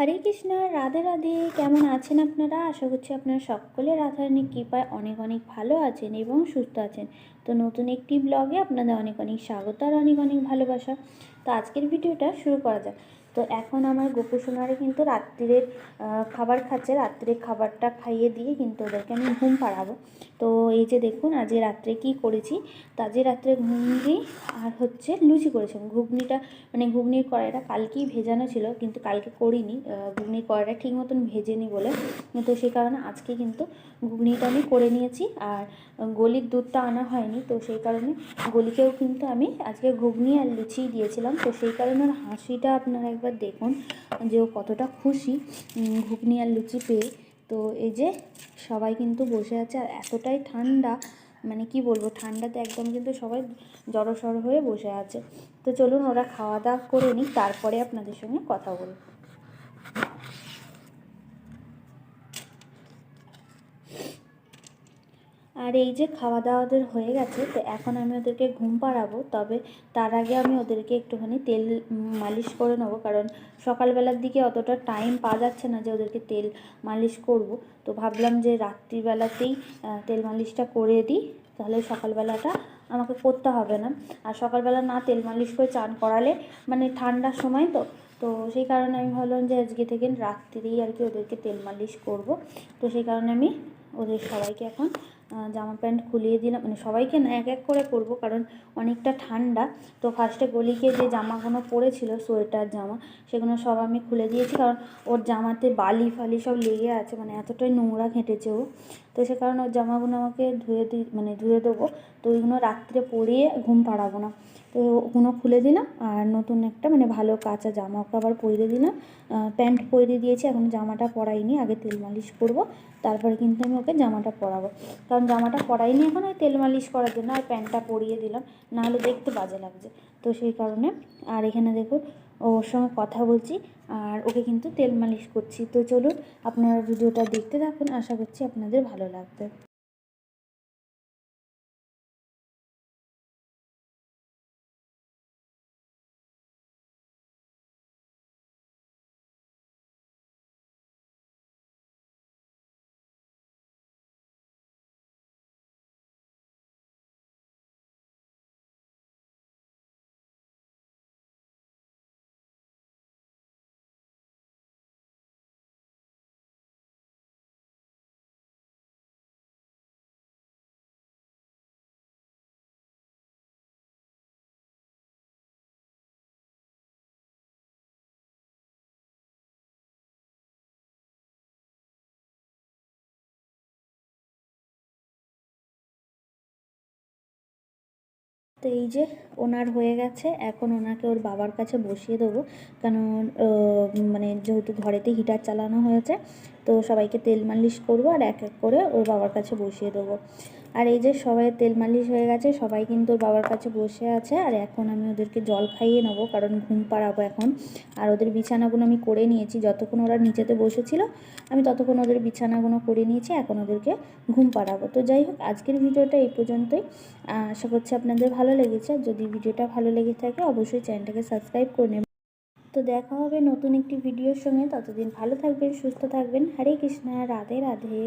হরে কৃষ্ণ, রাধে রাধে। কেমন আছেন আপনারা? আশা করছি আপনারা সকলে রাধারানীর কৃপায় অনেক অনেক ভালো আছেন এবং সুস্থ আছেন। তো নতুন একটি ব্লগে আপনাদের অনেক অনেক স্বাগত আর অনেক অনেক ভালোবাসা। তো আজকের ভিডিওটা শুরু করা যাক। তো এখন আমার গোপু সোনারে কিন্তু রাত্রিরের খাবার খাচ্ছে। রাত্রির খাবারটা খাইয়ে দিয়ে কিন্তু ওদেরকে আমি ঘুম পাড়াবো। তো এই যে দেখুন, আজকে রাত্রে কি করেছি? তো আজকে রাত্রে ঘুগনি আর হচ্ছে লুচি করেছিলাম। ঘুগনিটা মানে ঘুগনির কড়াইটা কালকেই ভেজানো ছিল, কিন্তু কালকে করিনি। ঘুগনির কড়াইটা ঠিক মতন ভেজেনি বলে। তো সেই কারণে আজকে কিন্তু ঘুগনিটা আমি করে নিয়েছি। আর গলির দুধটা আনা হয়নি, তো সেই কারণে গলিকেও কিন্তু আমি আজকে ঘুগনি আর লুচি দিয়েছিলাম। তো সেই কারণে হাসিটা আপনারা একবার দেখুন যে ও কতটা খুশি ঘুগনি আর লুচি পেয়ে। তো এই যে সবাই কিন্তু বসে আছে আর এতটাই ঠান্ডা মানে কি বলব, ঠান্ডাতে একদম কিন্তু সবাই জড়সড় হয়ে বসে আছে। তো চলুন ওরা খাওয়া দাওয়া করে নিই তারপরে আপনাদের সঙ্গে কথা বলব। আর এই যে খাওয়া দাওয়া ওদের হয়ে গেছে, তো এখন আমি ওদেরকে ঘুম পাড়াবো, তবে তার আগে আমি ওদেরকে একটুখানি তেল মালিশ করে নেব, কারণ সকালবেলার দিকে অতটা টাইম পাওয়া যাচ্ছে না যে ওদেরকে তেল মালিশ করব। তো ভাবলাম যে রাত্রিবেলাতেই তেল মালিশটা করে দিই, তাহলে সকালবেলাটা আমাকে করতে হবে না। আর সকালবেলা না তেল মালিশ করে চান করালে মানে ঠান্ডার সময় তো তো সেই কারণে আমি ভাবলাম যে আজকে থেকে রাত্রিরেই আর কি ওদেরকে তেল মালিশ করব। তো সেই কারণে আমি ওদের সবাইকে এখন জামা প্যান্ট খুলিয়ে দিলাম। মানে সবাইকে না এক এক করে করব কারণ অনেকটা ঠান্ডা। তো ফার্স্টে গলিকে যে জামাগুলো পরেছিল সোয়েটার জামা, সেগুলো সব আমি খুলে দিয়েছি, কারণ ওর জামাতে বালি ফালি সব লেগে আছে মানে এতটাই নোংরা ঘেঁটেছে ও। তো সে কারণে ওর জামাগুলো আমাকে ধুয়ে দি মানে ধুয়ে দেবো। তো ওইগুলো রাত্রে পরিয়ে ঘুম পাড়াবো না। তো ওগুলো খুলে দিলাম, আর নতুন একটা মানে ভালো কাঁচা জামা ওকে আবার পরিয়ে দিলাম। প্যান্ট পরিয়ে দিয়েছি, এখন জামাটা পরাইনি, আগে তেল মালিশ করব, তারপরে কিন্তু আমি ওকে জামাটা পরাবো। কারণ জামাটা পরাইনি এখন, ওই তেল মালিশ করার জন্য, আর প্যান্টটা পরিয়ে দিলাম, নাহলে দেখতে বাজে লাগছে। তো সেই কারণে, আর এখানে দেখুন ওর সঙ্গে কথা বলছি, আর ওকে কিন্তু তেল মালিশ করছি। তো চলুন, আপনারা ভিডিওটা দেখতে থাকুন, আশা করছি আপনাদের ভালো লাগবে। তো এই যে ওনার হয়ে গেছে, এখন ওনাকে ওর বাবার কাছে বসিয়ে দেবো। কারণ মানে যেহেতু ঘরেতে হিটার চালানো হয়েছে, তো সবাইকে তেল মালিশ করব আর এক এক করে ওর বাবার কাছে বসিয়ে দেবো। আর এই যে সবাই তেল মালিশ হয়ে গেছে, সবাই কিন্তু বাবার কাছে বসে আছে। আর এখন আমি ওদেরকে জল খাইয়ে নেব, কারণ ঘুম পাড়াবো এখন। আর ওদের বিছানাগুলো আমি করে নিয়েছি, যতক্ষণ ওরা নিচেতে বসেছিল, আমি ততক্ষণ ওদের বিছানাগুলো করে নিয়েছি, এখন ওদেরকে ঘুম পাড়াবো। তো যাই হোক, আজকের ভিডিওটা এই পর্যন্তই। আশা করছি আপনাদের ভালো লেগেছে। যদি ভিডিওটা ভালো লেগে থাকে, অবশ্যই চ্যানেলটাকে সাবস্ক্রাইব করে নেবেন। তো দেখা হবে নতুন একটি ভিডিওর সঙ্গে। ততদিন ভালো থাকবেন, সুস্থ থাকবেন। হরে কৃষ্ণা, রাধে রাধে।